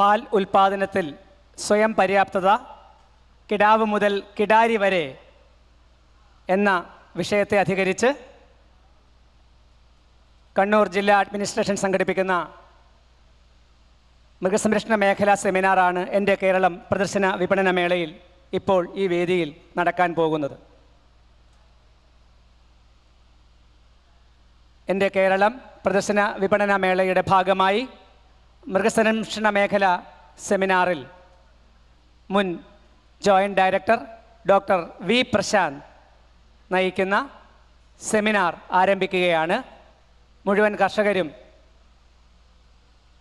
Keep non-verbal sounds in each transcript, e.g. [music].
പാൽ ഉൽപാദനത്തിൽ സ്വയം പര്യാപ്തത കിടാവ് മുതൽ കിടാരി വരെ എന്ന വിഷയത്തെ അധികരിച്ച് കണ്ണൂർ ജില്ലാ അഡ്മിനിസ്ട്രേഷൻ സംഘടിപ്പിക്കുന്ന മൃഗസംരക്ഷണ മേഖലാ സെമിനാറാണ് എന്റെ കേരളം പ്രദർശന വിപണന മേളയിൽ ഇപ്പോൾ ഈ വേദിയിൽ നടക്കാൻ പോകുന്നത്. എന്റെ കേരളം പ്രദർശന വിപണന മേളയുടെ ഭാഗമായി മൃഗസംരക്ഷണ മേഖല സെമിനാറിൽ മുൻ joint director doctor V Prashanth നയിക്കുന്ന സെമിനാർ ആരംഭിക്കുകയാണ്. മുഴുവൻ കർഷകരും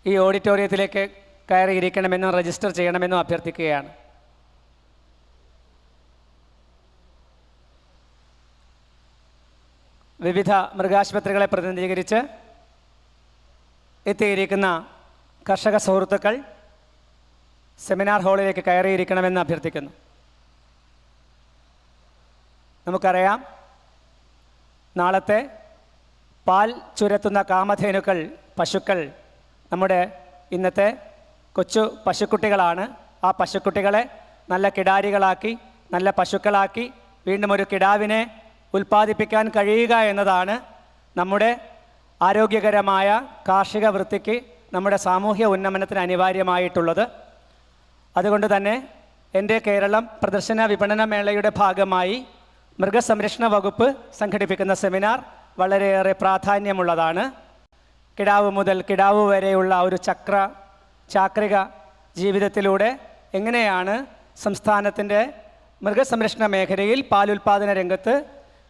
ഈ ഓഡിറ്റോറിയത്തിലേക്ക് കയറിയിരിക്കണമെന്നും രജിസ്റ്റർ ചെയ്യണമെന്നും അഭ്യർത്ഥിക്കുകയാണ്. വിവിധ മൃഗാശുപത്രികളെ പ്രതിനിധീകരിച്ച് എത്തിയിരിക്കുന്ന കർഷക സുഹൃത്തുക്കൾ സെമിനാർ ഹാളിലേക്ക് കയറിയിരിക്കണമെന്ന് അഭ്യർത്ഥിക്കുന്നു. നമുക്കറിയാം നാളത്തെ പാൽ ചുരത്തുന്ന കാമധേനുക്കൾ പശുക്കൾ നമ്മുടെ ഇന്നത്തെ കൊച്ചു പശുക്കുട്ടികളാണ്. ആ പശുക്കുട്ടികളെ നല്ല കിടാരികളാക്കി നല്ല പശുക്കളാക്കി വീണ്ടും ഒരു കിടാവിനെ ഉൽപ്പാദിപ്പിക്കാൻ കഴിയുക എന്നതാണ് നമ്മുടെ ആരോഗ്യകരമായ കാർഷിക വൃത്തിക്ക് നമ്മുടെ സാമൂഹ്യ ഉന്നമനത്തിന് അനിവാര്യമായിട്ടുള്ളത്. അതുകൊണ്ട് തന്നെ എന്റെ കേരളം പ്രദർശന വിപണന മേളയുടെ ഭാഗമായി മൃഗസംരക്ഷണ വകുപ്പ് സംഘടിപ്പിക്കുന്ന സെമിനാർ വളരെയേറെ പ്രാധാന്യമുള്ളതാണ്. കിടാവ് മുതൽ കിടാവ് വരെയുള്ള ഒരു ചക്ര ചാക്രിക ജീവിതത്തിലൂടെ എങ്ങനെയാണ് സംസ്ഥാനത്തിന്റെ മൃഗസംരക്ഷണ മേഖലയിൽ പാലുൽപാദന രംഗത്ത്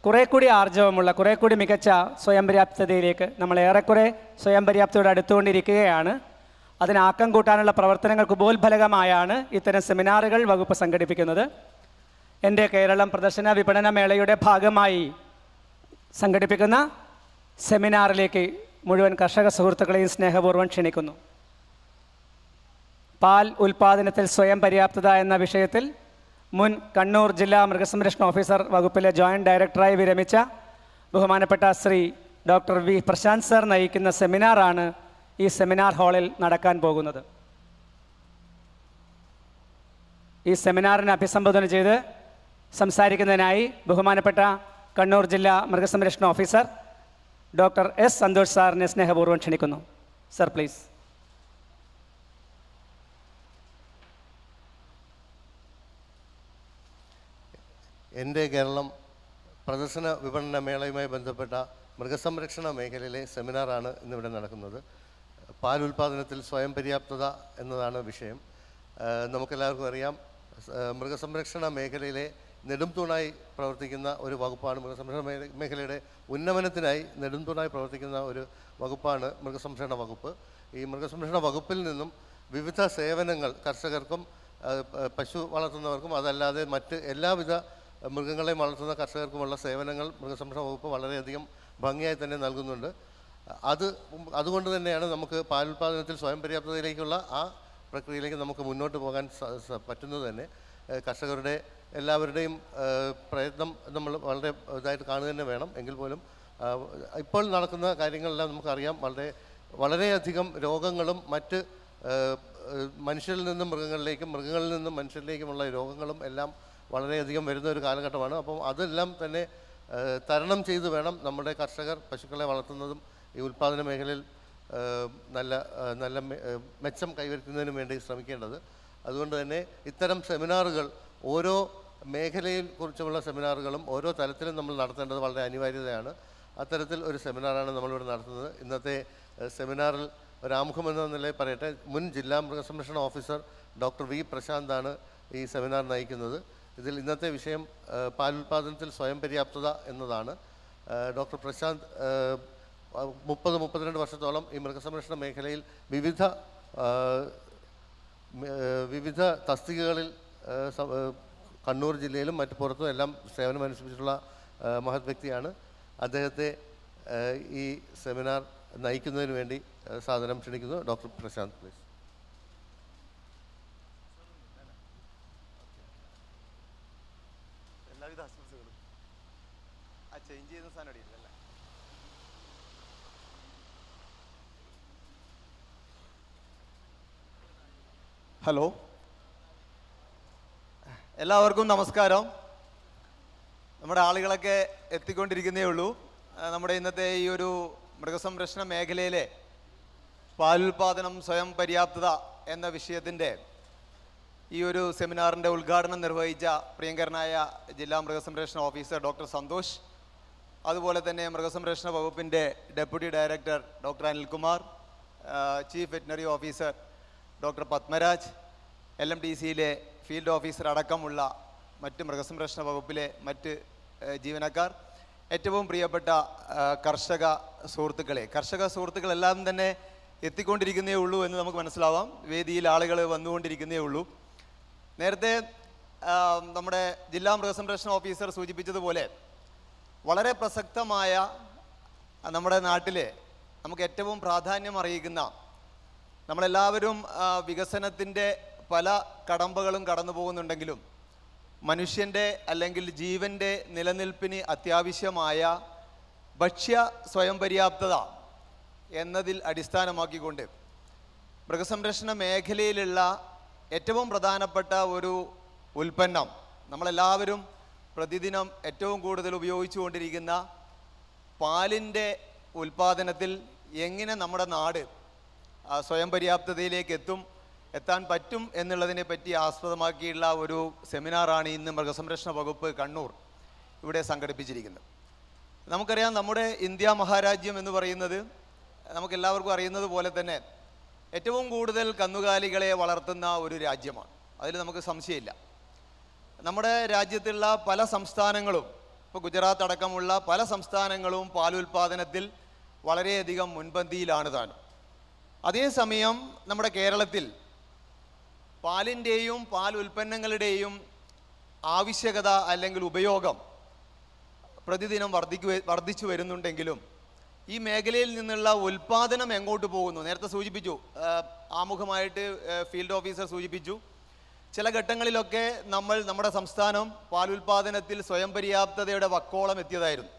കുറേ കൂടി ആർജവമുള്ള കുറേ കൂടി മികച്ച സ്വയം പര്യാപ്തതയിലേക്ക് നമ്മൾ ഏറെക്കുറെ സ്വയം പര്യാപ്തയോട് അടുത്തുകൊണ്ടിരിക്കുകയാണ് അതിനാക്കം കൂട്ടാനുള്ള പ്രവർത്തനങ്ങൾക്ക് ഉപോത്ഫലകമായാണ് ഇത്തരം സെമിനാറുകൾ വകുപ്പ് സംഘടിപ്പിക്കുന്നത്. എന്റെ കേരളം പ്രദർശന വിപണന മേളയുടെ ഭാഗമായി സംഘടിപ്പിക്കുന്ന സെമിനാറിലേക്ക് മുഴുവൻ കർഷക സുഹൃത്തുക്കളെയും സ്നേഹപൂർവം ക്ഷണിക്കുന്നു. പാൽ ഉൽപാദനത്തിൽ സ്വയം പര്യാപ്തത എന്ന വിഷയത്തിൽ മുൻ കണ്ണൂർ ജില്ലാ മൃഗസംരക്ഷണ ഓഫീസർ വകുപ്പിലെ ജോയിന്റ് ഡയറക്ടറായി വിരമിച്ച ബഹുമാനപ്പെട്ട Shri doctor V Prashanth sir നയിക്കുന്ന സെമിനാറാണ് ഈ സെമിനാർ ഹാളിൽ നടക്കാൻ പോകുന്നത്. ഈ സെമിനാറിനെ അഭിസംബോധന ചെയ്ത് സംസാരിക്കുന്നതിനായി ബഹുമാനപ്പെട്ട കണ്ണൂർ ജില്ലാ മൃഗസംരക്ഷണ ഓഫീസർ ഡോക്ടർ എസ് സന്തോഷ് സാറിനെ സ്നേഹപൂർവം ക്ഷണിക്കുന്നു. Sir please. എന്റെ കേരളം പ്രദർശന വിപണന മേളയുമായി ബന്ധപ്പെട്ട മൃഗസംരക്ഷണ മേഖലയിലെ സെമിനാറാണ് ഇന്നിവിടെ നടക്കുന്നത്. പാൽ ഉൽപ്പാദനത്തിൽ സ്വയം പര്യാപ്തത എന്നതാണ് വിഷയം. നമുക്കെല്ലാവർക്കും അറിയാം മൃഗസംരക്ഷണ മേഖലയിലെ നെടുംതൂണായി പ്രവർത്തിക്കുന്ന ഒരു വകുപ്പാണ് മൃഗസംരക്ഷണ മേഖ- മേഖലയുടെ ഉന്നമനത്തിനായി നെടുംതൂണായി പ്രവർത്തിക്കുന്ന ഒരു വകുപ്പാണ് മൃഗസംരക്ഷണ വകുപ്പ്. ഈ മൃഗസംരക്ഷണ വകുപ്പിൽ നിന്നും വിവിധ സേവനങ്ങൾ കർഷകർക്കും പശു വളർത്തുന്നവർക്കും അതല്ലാതെ മറ്റ് എല്ലാവിധ മൃഗങ്ങളെ വളർത്തുന്ന കർഷകർക്കുമുള്ള സേവനങ്ങൾ മൃഗസംരക്ഷണ വകുപ്പ് വളരെയധികം ഭംഗിയായി തന്നെ നൽകുന്നുണ്ട്. അത് അതുകൊണ്ട് തന്നെയാണ് നമുക്ക് പാലുൽപാദനത്തിൽ സ്വയം പര്യാപ്തതയിലേക്കുള്ള ആ പ്രക്രിയയിലേക്ക് നമുക്ക് മുന്നോട്ട് പോകാൻ പറ്റുന്നത് തന്നെ. കർഷകരുടെ എല്ലാവരുടെയും പ്രയത്നം നമ്മൾ വളരെ ഇതായിട്ട് കാണുക തന്നെ വേണം. എങ്കിൽ പോലും ഇപ്പോൾ നടക്കുന്ന കാര്യങ്ങളെല്ലാം നമുക്കറിയാം. വളരെ വളരെയധികം രോഗങ്ങളും മറ്റ് മനുഷ്യരിൽ നിന്നും മൃഗങ്ങളിലേക്കും മൃഗങ്ങളിൽ നിന്നും മനുഷ്യരിലേക്കുമുള്ള രോഗങ്ങളും എല്ലാം വളരെയധികം വരുന്ന ഒരു കാലഘട്ടമാണ്. അപ്പം അതെല്ലാം തന്നെ തരണം ചെയ്ത് വേണം നമ്മുടെ കർഷകർ പശുക്കളെ വളർത്തുന്നതും ഈ ഉൽപ്പാദന മേഖലയിൽ നല്ല നല്ല മെച്ചം കൈവരുത്തുന്നതിനും വേണ്ടി ശ്രമിക്കേണ്ടത്. അതുകൊണ്ട് തന്നെ ഇത്തരം സെമിനാറുകൾ ഓരോ മേഖലയിൽ കുറിച്ചുള്ള സെമിനാറുകളും ഓരോ തലത്തിലും നമ്മൾ നടത്തേണ്ടത് വളരെ അനിവാര്യതയാണ്. അത്തരത്തിൽ ഒരു സെമിനാറാണ് നമ്മളിവിടെ നടത്തുന്നത്. ഇന്നത്തെ സെമിനാറിൽ ഒരു ആമുഖം എന്ന നിലയിൽ പറയട്ടെ മുൻ ജില്ലാ മൃഗസംരക്ഷണ ഓഫീസർ ഡോക്ടർ വി പ്രശാന്താണ് ഈ സെമിനാർ നയിക്കുന്നത്. ഇതിൽ ഇന്നത്തെ വിഷയം പാലുൽപാദനത്തിൽ സ്വയം പര്യാപ്തത എന്നതാണ്. ഡോക്ടർ പ്രശാന്ത് മുപ്പത് മുപ്പത്തിരണ്ട് വർഷത്തോളം ഈ മൃഗസംരക്ഷണ മേഖലയിൽ വിവിധ വിവിധ തസ്തികകളിൽ കണ്ണൂർ ജില്ലയിലും മറ്റ് പുറത്തും എല്ലാം സേവനം അനുസരിച്ചിട്ടുള്ള മഹത് വ്യക്തിയാണ്. അദ്ദേഹത്തെ ഈ സെമിനാർ നയിക്കുന്നതിന് വേണ്ടി സാധനം ക്ഷണിക്കുന്നു. ഡോക്ടർ പ്രശാന്ത് പ്ലീസ് എല്ലാവിധ ആശംസകളും ആ ചേഞ്ച് ചെയ്യുന്ന സാധനം അടിയില്ലല്ലേ ഹലോ എല്ലാവർക്കും നമസ്കാരം. നമ്മുടെ ആളുകളൊക്കെ എത്തിക്കൊണ്ടിരിക്കുന്നേ ഉള്ളൂ. നമ്മുടെ ഇന്നത്തെ ഈ ഒരു മൃഗസംരക്ഷണ മേഖലയിലെ പാലുൽപാദനം സ്വയം പര്യാപ്തത എന്ന വിഷയത്തിന്റെ ഈ ഒരു സെമിനാറിന്റെ ഉദ്ഘാടനം നിർവഹിച്ച പ്രിയങ്കരനായ ജില്ലാ മൃഗസംരക്ഷണ ഓഫീസർ ഡോക്ടർ സന്തോഷ് അതുപോലെ തന്നെ മൃഗസംരക്ഷണ വകുപ്പിന്റെ deputy director doctor Anilkumar chief veterinary officer doctor Padmaraj L M D സിയിലെ ഫീൽഡ് ഓഫീസർ അടക്കമുള്ള മറ്റ് മൃഗസംരക്ഷണ വകുപ്പിലെ മറ്റ് ജീവനക്കാർ ഏറ്റവും പ്രിയപ്പെട്ട കർഷക സുഹൃത്തുക്കളെ. കർഷക സുഹൃത്തുക്കളെല്ലാം തന്നെ എത്തിക്കൊണ്ടിരിക്കുന്നേ ഉള്ളൂ എന്ന് നമുക്ക് മനസ്സിലാവാം. വേദിയിൽ ആളുകൾ വന്നുകൊണ്ടിരിക്കുന്നേ ഉള്ളൂ. നേരത്തെ നമ്മുടെ ജില്ലാ മൃഗസംരക്ഷണ ഓഫീസർ സൂചിപ്പിച്ചതുപോലെ വളരെ പ്രസക്തമായ നമ്മുടെ നാട്ടിലെ നമുക്ക് ഏറ്റവും പ്രാധാന്യം അറിയിക്കുന്ന നമ്മളെല്ലാവരും വികസനത്തിന്റെ പല കടമ്പകളും കടന്നു പോകുന്നുണ്ടെങ്കിലും മനുഷ്യന്റെ അല്ലെങ്കിൽ ജീവന്റെ നിലനിൽപ്പിന് അത്യാവശ്യമായ ഭക്ഷ്യ സ്വയം പര്യാപ്തത എന്നതിൽ അടിസ്ഥാനമാക്കിക്കൊണ്ട് മൃഗസംരക്ഷണ മേഖലയിലുള്ള ഏറ്റവും പ്രധാനപ്പെട്ട ഒരു ഉൽപ്പന്നം നമ്മളെല്ലാവരും പ്രതിദിനം ഏറ്റവും കൂടുതൽ ഉപയോഗിച്ചുകൊണ്ടിരിക്കുന്ന പാലിന്റെ ഉൽപ്പാദനത്തിൽ എങ്ങനെ നമ്മുടെ നാട് സ്വയം പര്യാപ്തതയിലേക്ക് എത്തും എത്താൻ പറ്റും എന്നുള്ളതിനെ പറ്റി ആസ്പദമാക്കിയുള്ള ഒരു സെമിനാറാണ് ഇന്ന് മൃഗസംരക്ഷണ വകുപ്പ് കണ്ണൂർ ഇവിടെ സംഘടിപ്പിച്ചിരിക്കുന്നത്. നമുക്കറിയാം നമ്മുടെ ഇന്ത്യ മഹാരാജ്യം എന്ന് പറയുന്നത് നമുക്കെല്ലാവർക്കും അറിയുന്നത് പോലെ തന്നെ ഏറ്റവും കൂടുതൽ കന്നുകാലികളെ വളർത്തുന്ന ഒരു രാജ്യമാണ്. അതിൽ നമുക്ക് സംശയമില്ല. നമ്മുടെ രാജ്യത്തുള്ള പല സംസ്ഥാനങ്ങളും ഇപ്പോൾ ഗുജറാത്ത് അടക്കമുള്ള പല സംസ്ഥാനങ്ങളും പാലുൽപാദനത്തിൽ വളരെയധികം മുൻപന്തിയിലാണ് താനും. അതേസമയം നമ്മുടെ കേരളത്തിൽ പാലിന്റെയും പാൽ ഉൽപ്പന്നങ്ങളുടെയും ആവശ്യകത അല്ലെങ്കിൽ ഉപയോഗം പ്രതിദിനം വർദ്ധിക്കു വർദ്ധിച്ചു വരുന്നുണ്ടെങ്കിലും ഈ മേഖലയിൽ നിന്നുള്ള ഉൽപാദനം എങ്ങോട്ട് പോകുന്നു? നേരത്തെ സൂചിപ്പിച്ചു ആമുഖമായിട്ട് ഫീൽഡ് ഓഫീസർ സൂചിപ്പിച്ചു. ചില ഘട്ടങ്ങളിലൊക്കെ നമ്മൾ നമ്മുടെ സംസ്ഥാനം പാലുൽപാദനത്തിൽ സ്വയം പര്യാപ്തതയുടെ വക്കോളം എത്തിയതായിരുന്നു.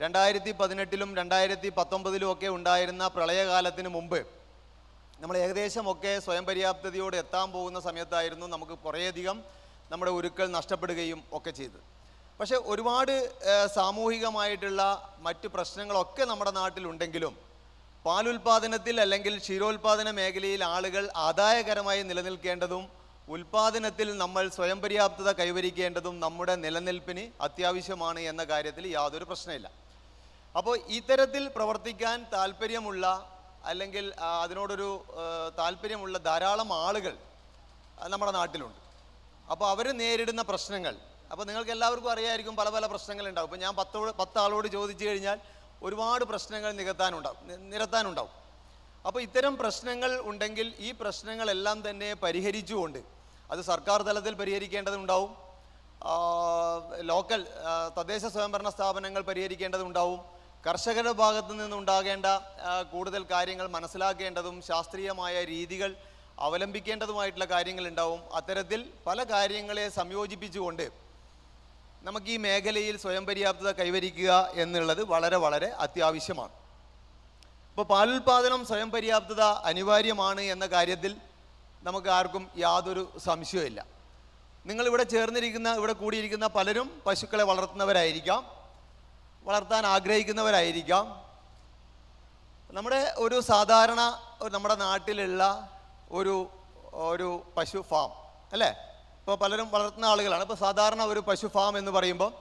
രണ്ടായിരത്തി പതിനെട്ടിലും രണ്ടായിരത്തി പത്തൊമ്പതിലും ഒക്കെ ഉണ്ടായിരുന്ന പ്രളയകാലത്തിന് മുമ്പ് നമ്മൾ ഏകദേശം ഒക്കെ സ്വയം പര്യാപ്തതയോടെ എത്താൻ പോകുന്ന സമയത്തായിരുന്നു നമുക്ക് കുറേയധികം നമ്മുടെ ഉരുക്കൾ നഷ്ടപ്പെടുകയും ഒക്കെ ചെയ്തത്. പക്ഷേ ഒരുപാട് സാമൂഹികമായിട്ടുള്ള മറ്റ് പ്രശ്നങ്ങളൊക്കെ നമ്മുടെ നാട്ടിലുണ്ടെങ്കിലും പാലുൽപാദനത്തിൽ അല്ലെങ്കിൽ ക്ഷീരോൽപാദന മേഖലയിൽ ആളുകൾ ആദായകരമായി നിലനിൽക്കേണ്ടതും ഉൽപാദനത്തിൽ നമ്മൾ സ്വയം പര്യാപ്തത കൈവരിക്കേണ്ടതും നമ്മുടെ നിലനിൽപ്പിന് അത്യാവശ്യമാണ് എന്ന കാര്യത്തിൽ യാതൊരു പ്രശ്നമില്ല അപ്പോൾ ഇത്തരത്തിൽ പ്രവർത്തിക്കാൻ താല്പര്യമുള്ള അല്ലെങ്കിൽ അതിനോടൊരു താല്പര്യമുള്ള ധാരാളം ആളുകൾ നമ്മുടെ നാട്ടിലുണ്ട്. അപ്പോൾ അവർ നേരിടുന്ന പ്രശ്നങ്ങൾ അപ്പോൾ നിങ്ങൾക്ക് എല്ലാവർക്കും അറിയായിരിക്കും പല പല പ്രശ്നങ്ങളുണ്ടാവും. ഇപ്പോൾ ഞാൻ പത്തോട് പത്താളോട് ചോദിച്ചു കഴിഞ്ഞാൽ ഒരുപാട് പ്രശ്നങ്ങൾ നികത്താനുണ്ടാവും നിരത്താനുണ്ടാവും. അപ്പോൾ ഇത്തരം പ്രശ്നങ്ങൾ ഉണ്ടെങ്കിൽ ഈ പ്രശ്നങ്ങളെല്ലാം തന്നെ പരിഹരിച്ചുകൊണ്ട് അത് സർക്കാർ തലത്തിൽ പരിഹരിക്കേണ്ടതുണ്ടാവും. ലോക്കൽ തദ്ദേശ സ്വയംഭരണ സ്ഥാപനങ്ങൾ പരിഹരിക്കേണ്ടതുണ്ടാവും. കർഷകരുടെ ഭാഗത്തു നിന്നുണ്ടാകേണ്ട കൂടുതൽ കാര്യങ്ങൾ മനസ്സിലാക്കേണ്ടതും ശാസ്ത്രീയമായ രീതികൾ അവലംബിക്കേണ്ടതുമായിട്ടുള്ള കാര്യങ്ങളുണ്ടാവും. അത്തരത്തിൽ പല കാര്യങ്ങളെ സംയോജിപ്പിച്ചുകൊണ്ട് നമുക്ക് ഈ മേഖലയിൽ സ്വയം പര്യാപ്തത കൈവരിക്കുക എന്നുള്ളത് വളരെ വളരെ അത്യാവശ്യമാണ്. ഇപ്പോൾ പാലുൽപാദനം സ്വയം പര്യാപ്തത അനിവാര്യമാണ് എന്ന കാര്യത്തിൽ നമുക്ക് ആർക്കും യാതൊരു നിങ്ങൾ ഇവിടെ ചേർന്നിരിക്കുന്ന ഇവിടെ കൂടിയിരിക്കുന്ന പലരും പശുക്കളെ വളർത്തുന്നവരായിരിക്കാം. വളർത്താൻ ആഗ്രഹിക്കുന്നവരായിരിക്കാം. നമ്മുടെ ഒരു സാധാരണ നമ്മുടെ നാട്ടിലുള്ള ഒരു ഒരു പശു ഫാം അല്ലേ? ഇപ്പോൾ പലരും വളർത്തുന്ന ആളുകളാണ്. ഇപ്പോൾ സാധാരണ ഒരു പശു ഫാം എന്ന് പറയുമ്പോൾ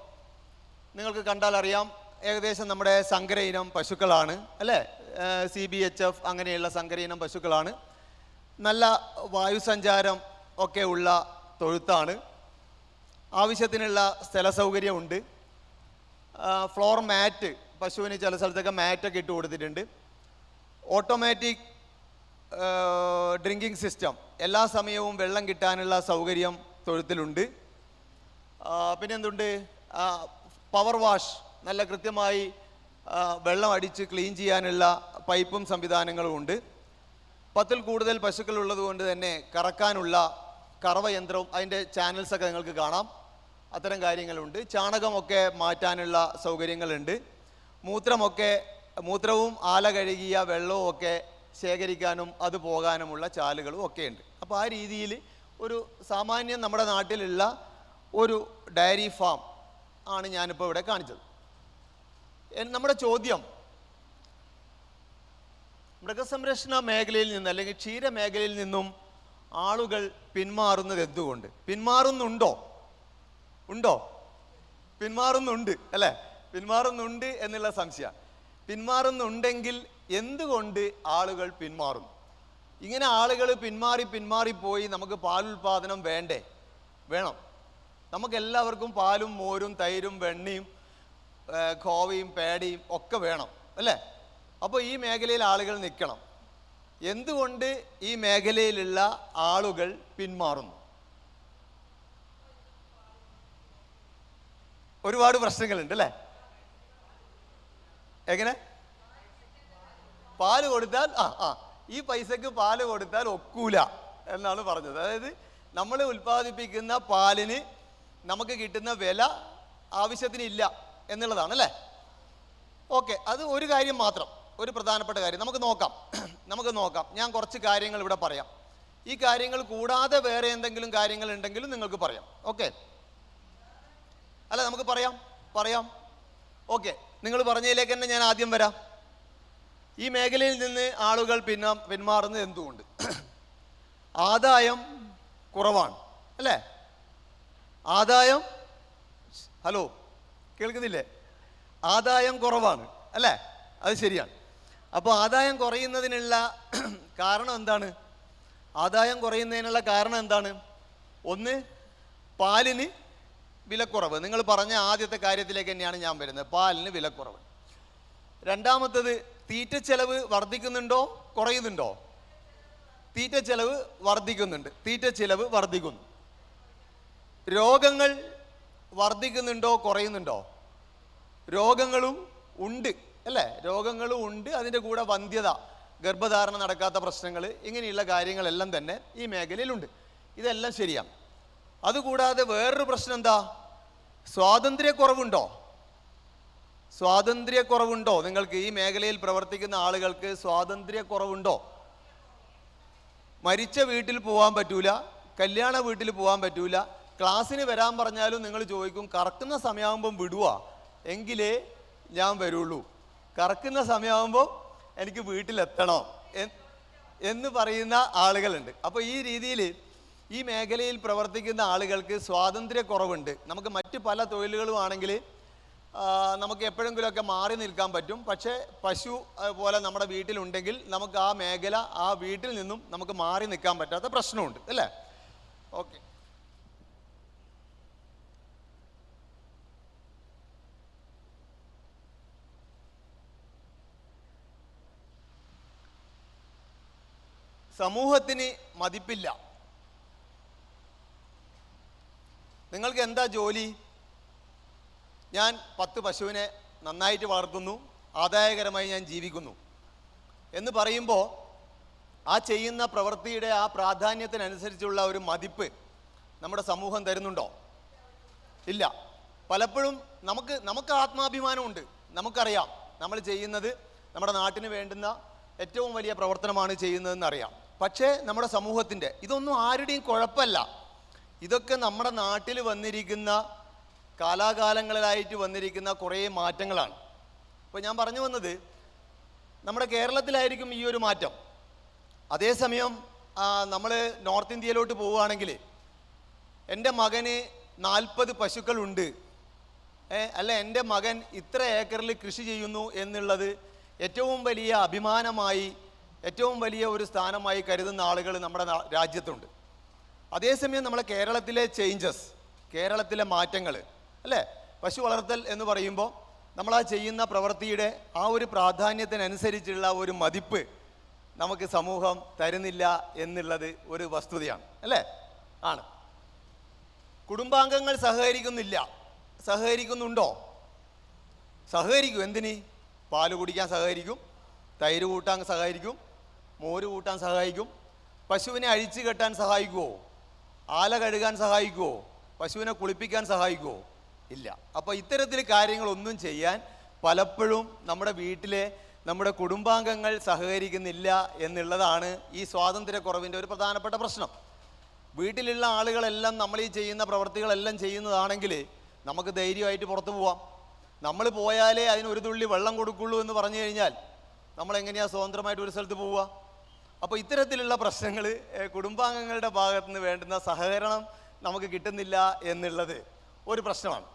നിങ്ങൾക്ക് കണ്ടാൽ അറിയാം ഏകദേശം നമ്മുടെ സങ്കര ഇനം പശുക്കളാണ് അല്ലേ? സി ബി എച്ച് എഫ് അങ്ങനെയുള്ള സങ്കര ഇനം പശുക്കളാണ്. നല്ല വായുസഞ്ചാരം ഒക്കെ ഉള്ള തൊഴുത്താണ്. ആവശ്യത്തിനുള്ള സ്ഥല സൗകര്യമുണ്ട് ഫ്ലോർ മാറ്റ് പശുവിന് ചില സ്ഥലത്തൊക്കെ മാറ്റൊക്കെ ഇട്ട് കൊടുത്തിട്ടുണ്ട്. ഓട്ടോമാറ്റിക് ഡ്രിങ്കിങ് സിസ്റ്റം എല്ലാ സമയവും വെള്ളം കിട്ടാനുള്ള സൗകര്യം തൊഴുത്തിലുണ്ട്. പിന്നെന്തുണ്ട്? പവർ വാഷ് നല്ല കൃത്യമായി വെള്ളം അടിച്ച് ക്ലീൻ ചെയ്യാനുള്ള പൈപ്പും സംവിധാനങ്ങളും ഉണ്ട്. പത്തിൽ കൂടുതൽ പശുക്കൾ ഉള്ളത് കൊണ്ട് തന്നെ കറക്കാനുള്ള കറവ യന്ത്രവും അതിന്റെ ചാനൽസൊക്കെ നിങ്ങൾക്ക് കാണാം. അത്തരം കാര്യങ്ങളുണ്ട്. ചാണകമൊക്കെ മാറ്റാനുള്ള സൗകര്യങ്ങളുണ്ട്. മൂത്രമൊക്കെ മൂത്രവും ആല കഴുകിയ വെള്ളവും ഒക്കെ ശേഖരിക്കാനും അത് പോകാനുമുള്ള ചാലുകളും ഒക്കെ ഉണ്ട് അപ്പോൾ ആ രീതിയിൽ ഒരു സാമാന്യം നമ്മുടെ നാട്ടിലുള്ള ഒരു ഡയറി ഫാം ആണ് ഞാനിപ്പോൾ ഇവിടെ കാണിച്ചത്. നമ്മുടെ ചോദ്യം മൃഗസംരക്ഷണ മേഖലയിൽ നിന്ന് അല്ലെങ്കിൽ ക്ഷീരമേഖലയിൽ നിന്നും ആളുകൾ പിന്മാറുന്നത് എന്തുകൊണ്ട്? പിന്മാറുന്നുണ്ടോ? ഉണ്ടോ? പിന്മാറുന്നുണ്ട് അല്ലേ? പിന്മാറുന്നുണ്ട് എന്നുള്ള സംശയം. പിന്മാറുന്നുണ്ടെങ്കിൽ എന്തുകൊണ്ട് ആളുകൾ പിന്മാറും? ഇങ്ങനെ ആളുകൾ പിന്മാറി പിന്മാറി പോയി നമുക്ക് പാലുൽപാദനം വേണ്ടേ? വേണം. നമുക്ക് എല്ലാവർക്കും പാലും മോരും തൈരും വെണ്ണയും കോവയും പേടയും ഒക്കെ വേണം അല്ലേ? അപ്പോൾ ഈ മേഖലയിൽ ആളുകൾ നിൽക്കണം. എന്തുകൊണ്ട് ഈ മേഖലയിലുള്ള ആളുകൾ പിന്മാറുന്നു? ഒരുപാട് പ്രശ്നങ്ങളുണ്ട് അല്ലേ? എങ്ങനെ? പാൽ കൊടുത്താൽ ആ ആ ഈ പൈസക്ക് പാൽ കൊടുത്താൽ ഒക്കൂല എന്നാണ് പറഞ്ഞത്. അതായത് നമ്മൾ ഉൽപ്പാദിപ്പിക്കുന്ന പാലിന് നമുക്ക് കിട്ടുന്ന വില ആവശ്യത്തിന് ഇല്ല എന്നുള്ളതാണ് അല്ലേ? ഓക്കെ അത് ഒരു കാര്യം മാത്രം ഒരു പ്രധാനപ്പെട്ട കാര്യം. നമുക്ക് നോക്കാം നമുക്ക് നോക്കാം. ഞാൻ കുറച്ച് കാര്യങ്ങൾ ഇവിടെ പറയാം. ഈ കാര്യങ്ങൾ കൂടാതെ വേറെ എന്തെങ്കിലും കാര്യങ്ങൾ ഉണ്ടെങ്കിലും നിങ്ങൾക്ക് പറയാം. ഓക്കെ? അല്ല നമുക്ക് പറയാം പറയാം. ഓക്കെ നിങ്ങൾ പറഞ്ഞതിലേക്ക് തന്നെ ഞാൻ ആദ്യം വരാം. ഈ മേഖലയിൽ നിന്ന് ആളുകൾ പിന്നെ പിന്മാറുന്നത് എന്തുകൊണ്ട്? [clears throat] ആദായം കുറവാണ് അല്ലേ? ആദായം ഹലോ കേൾക്കുന്നില്ലേ? ആദായം കുറവാണ് അല്ലേ? അത് ശരിയാണ്. അപ്പോൾ ആദായം കുറയുന്നതിനുള്ള [clears throat] കാരണം എന്താണ്? ആദായം കുറയുന്നതിനുള്ള കാരണം എന്താണ്? ഒന്ന് പാലിന് വിലക്കുറവ്. നിങ്ങൾ പറഞ്ഞ ആദ്യത്തെ കാര്യത്തിലേക്ക് തന്നെയാണ് ഞാൻ വരുന്നത്. പാലിന് വിലക്കുറവ്. രണ്ടാമത്തത് തീറ്റ ചെലവ് വർദ്ധിക്കുന്നുണ്ടോ? കുറയുന്നുണ്ടോ? തീറ്റ ചെലവ് വർദ്ധിക്കുന്നുണ്ട്. തീറ്റ ചെലവ് വർദ്ധിക്കുന്നു. രോഗങ്ങൾ വർദ്ധിക്കുന്നുണ്ടോ? കുറയുന്നുണ്ടോ? രോഗങ്ങളും ഉണ്ട് അല്ലേ? രോഗങ്ങളും ഉണ്ട്. അതിന്റെ കൂടെ വന്ധ്യത ഗർഭധാരണ നടക്കാത്ത പ്രശ്നങ്ങൾ ഇങ്ങനെയുള്ള കാര്യങ്ങളെല്ലാം തന്നെ ഈ മേഖലയിലുണ്ട്. ഇതെല്ലാം ശരിയാണ്. അതുകൂടാതെ വേറൊരു പ്രശ്നം എന്താ? സ്വാതന്ത്ര്യക്കുറവുണ്ടോ? സ്വാതന്ത്ര്യക്കുറവുണ്ടോ? നിങ്ങൾക്ക് ഈ മേഖലയിൽ പ്രവർത്തിക്കുന്ന ആളുകൾക്ക് സ്വാതന്ത്ര്യക്കുറവുണ്ടോ? മരിച്ച വീട്ടിൽ പോകാൻ പറ്റൂല കല്യാണ വീട്ടിൽ പോകാൻ പറ്റൂല ക്ലാസ്സിന് വരാൻ പറഞ്ഞാലും നിങ്ങൾ ചോദിക്കും കറക്കുന്ന സമയമാകുമ്പം വിടുക എങ്കിലേ ഞാൻ വരുള്ളൂ. കറക്കുന്ന സമയമാകുമ്പോൾ എനിക്ക് വീട്ടിലെത്തണം എന്ന് പറയുന്ന ആളുകളുണ്ട്. അപ്പോൾ ഈ രീതിയിൽ ഈ മേഖലയിൽ പ്രവർത്തിക്കുന്ന ആളുകൾക്ക് സ്വാതന്ത്ര്യക്കുറവുണ്ട്. നമുക്ക് മറ്റ് പല തൊഴിലുകളും ആണെങ്കിൽ നമുക്ക് എപ്പോഴെങ്കിലുമൊക്കെ മാറി നിൽക്കാൻ പറ്റും. പക്ഷേ പശു പോലെ നമ്മുടെ വീട്ടിലുണ്ടെങ്കിൽ നമുക്ക് ആ മേഖല ആ വീട്ടിൽ നിന്നും നമുക്ക് മാറി നിൽക്കാൻ പറ്റാത്ത പ്രശ്നമുണ്ട്. അല്ലേ? ഓക്കെ. സമൂഹത്തിന് മതിപ്പില്ല. നിങ്ങൾക്ക് എന്താ ജോലി? ഞാൻ പത്ത് പശുവിനെ നന്നായിട്ട് വളർത്തുന്നു ആദായകരമായി ഞാൻ ജീവിക്കുന്നു. എന്ന് പറയുമ്പോൾ ആ ചെയ്യുന്ന പ്രവൃത്തിയുടെ ആ പ്രാധാന്യത്തിനനുസരിച്ചുള്ള ഒരു മതിപ്പ് നമ്മുടെ സമൂഹം തരുന്നുണ്ടോ? ഇല്ല. പലപ്പോഴും നമുക്ക് നമുക്ക് ആത്മാഭിമാനമുണ്ട്. നമുക്കറിയാം നമ്മൾ ചെയ്യുന്നത് നമ്മുടെ നാട്ടിന് വേണ്ടുന്ന ഏറ്റവും വലിയ പ്രവർത്തനമാണ് ചെയ്യുന്നതെന്ന് അറിയാം. പക്ഷേ നമ്മുടെ സമൂഹത്തിന്റെ ഇതൊന്നും ആരുടെയും കുഴപ്പമല്ല. ഇതൊക്കെ നമ്മുടെ നാട്ടിൽ വന്നിരിക്കുന്ന കാലാകാലങ്ങളിലായിട്ട് വന്നിരിക്കുന്ന കുറേ മാറ്റങ്ങളാണ്. ഇപ്പോൾ ഞാൻ പറഞ്ഞു വന്നത് നമ്മുടെ കേരളത്തിലായിരിക്കും ഈ ഒരു മാറ്റം. അതേസമയം നമ്മൾ നോർത്ത് ഇന്ത്യയിലോട്ട് പോവുകയാണെങ്കിൽ എന്റെ മകന് നാൽപ്പത് പശുക്കളുണ്ട്. അല്ല എന്റെ മകൻ ഇത്ര ഏക്കറിൽ കൃഷി ചെയ്യുന്നു എന്നുള്ളത് ഏറ്റവും വലിയ അഭിമാനമായി ഏറ്റവും വലിയ ഒരു സ്ഥാനമായി കരുതുന്ന ആളുകൾ നമ്മുടെ രാജ്യത്തുണ്ട്. അതേസമയം നമ്മളെ കേരളത്തിലെ ചേഞ്ചസ് കേരളത്തിലെ മാറ്റങ്ങൾ അല്ലേ? പശു വളർത്തൽ എന്ന് പറയുമ്പോൾ നമ്മൾ ആ ചെയ്യുന്ന പ്രവൃത്തിയുടെ ആ ഒരു പ്രാധാന്യത്തിനനുസരിച്ചുള്ള ഒരു മതിപ്പ് നമുക്ക് സമൂഹം തരുന്നില്ല എന്നുള്ളത് ഒരു വസ്തുതയാണ് അല്ലേ? ആണ്. കുടുംബാംഗങ്ങൾ സഹകരിക്കുന്നില്ല. സഹകരിക്കുന്നുണ്ടോ? സഹകരിക്കും. എന്തിന്? പാൽ കുടിക്കാൻ സഹകരിക്കും തൈര് കൂട്ടാൻ സഹകരിക്കും മോര് കൂട്ടാൻ സഹായിക്കും പശുവിനെ അഴിച്ചു കെട്ടാൻ സഹായിക്കുമോ ആല കഴുകാൻ സഹായിക്കുമോ പശുവിനെ കുളിപ്പിക്കാൻ സഹായിക്കുമോ ഇല്ല. അപ്പോൾ ഇത്തരത്തിൽ കാര്യങ്ങളൊന്നും ചെയ്യാൻ പലപ്പോഴും നമ്മുടെ വീട്ടിലെ നമ്മുടെ കുടുംബാംഗങ്ങൾ സഹകരിക്കുന്നില്ല എന്നുള്ളതാണ് ഈ സ്വാതന്ത്ര്യക്കുറവിന്റെ ഒരു പ്രധാനപ്പെട്ട പ്രശ്നം. വീട്ടിലുള്ള ആളുകളെല്ലാം നമ്മൾ ഈ ചെയ്യുന്ന പ്രവൃത്തികളെല്ലാം ചെയ്യുന്നതാണെങ്കിൽ നമുക്ക് ധൈര്യമായിട്ട് പുറത്തു പോവാം. നമ്മൾ പോയാലേ അതിന് ഒരു തുള്ളി വെള്ളം കൊടുക്കുള്ളൂ എന്ന് പറഞ്ഞു കഴിഞ്ഞാൽ നമ്മൾ എങ്ങനെയാണ് സ്വതന്ത്രമായിട്ട് ഒരു സ്ഥലത്ത് പോവുക? അപ്പോൾ ഇത്തരത്തിലുള്ള പ്രശ്നങ്ങൾ കുടുംബാംഗങ്ങളുടെ ഭാഗത്ത് നിന്ന് വേണ്ടുന്ന സഹകരണം നമുക്ക് കിട്ടുന്നില്ല എന്നുള്ളത് ഒരു പ്രശ്നമാണ്.